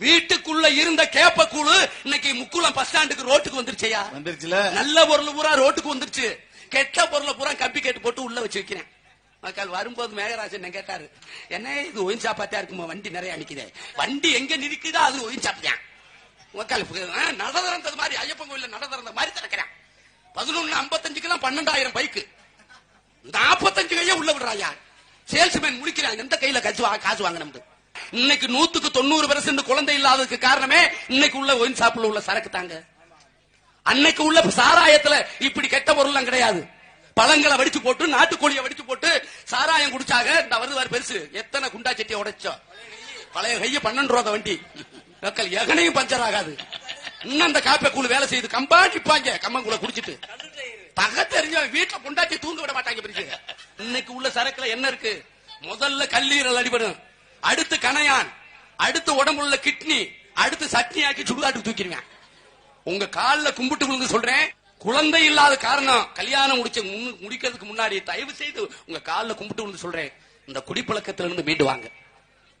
வீட்டுக்குள்ள இருந்த கேப்ப கூழு இன்னைக்கு முக்குளம் பஸ் ஸ்டாண்டுக்கு ரோட்டுக்கு வந்துருச்சையா வந்துருச்சுல? நல்ல பொருள் பூரா ரோட்டுக்கு வந்துருச்சு. கெட்ட பொருளை பூரா கப்பி கேட்டு போட்டு உள்ள வச்சு வைக்கிறேன். மக்கள் வரும்போது மேகராஜன் என்ன கேட்டாரு? என்ன இது ஒயின் சாப்பாத்தா இருக்குமா? வண்டி நிறைய அடிக்குதே. வண்டி எங்க நிற்குதோ அது ஒயின் சாப்பிட்டான் மக்கள் நட திறந்தது மாதிரி ஐயப்பன் கோயில்ல நட திறந்த மாதிரி திறக்கிறேன். பதினொன்னு ஐம்பத்தஞ்சுக்கெல்லாம் பன்னெண்டாயிரம் பைக்கு. நாற்பத்தஞ்சு கைய உள்ள விடுறாயா சேல்ஸ்மேன் முடிக்கிறான். எந்த கையில காசு வா- காசு வாங்கினது இன்னைக்கு நூத்துக்கு தொண்ணூறு பெர்சென்ட் குழந்தை இல்லாததுக்கு காரணமே இன்னைக்கு உள்ள ஒயின் சாப்பிட உள்ள சரக்கு தாங்க. அன்னைக்கு உள்ள சாராயத்துல இப்படி கெட்ட பொருள்லாம் கிடையாது. பழங்களை வடிச்சு போட்டு நாட்டுக்கோழியை வடிச்சு போட்டு சாராயம் குடிச்சாக இந்த வருது பெருசு. எத்தனை குண்டா செட்டியை உடைச்சோம் பழைய கைய பன்னெண்டு ரூபா வண்டி. மக்கள் எகனையும் பஞ்சர் ஆகாது. இன்னும் அந்த காப்பை கூழ் வேலை செய்யுது கம்பா நிப்பாங்க கம்மங்குள்ள குடிச்சிட்டு. தக தெரிஞ்ச வீட்டுல பொண்டாட்டி தூங்க விட மாட்டாங்க பிரிச்சு. இன்னைக்கு உள்ள சரக்குல என்ன இருக்கு? முதல்ல கல்லீரல் அடிபடும். அடுத்து கணையான் அடுத்து உடம்புல கிட்னி அடுத்து சட்னி ஆக்கி சுடுகாட்டுக்கு தூக்கிடுவேன். உங்க கால்ல கும்பிட்டு விழுந்து சொல்றேன். குழந்தை இல்லாத காரணம். கல்யாணம் முடிச்ச முடிக்கிறதுக்கு முன்னாடி தயவு செய்து உங்க கால்ல கும்பிட்டு விழுந்து சொல்றேன். இந்த குடிப்பழக்கத்துல இருந்து மீண்டு வாங்க.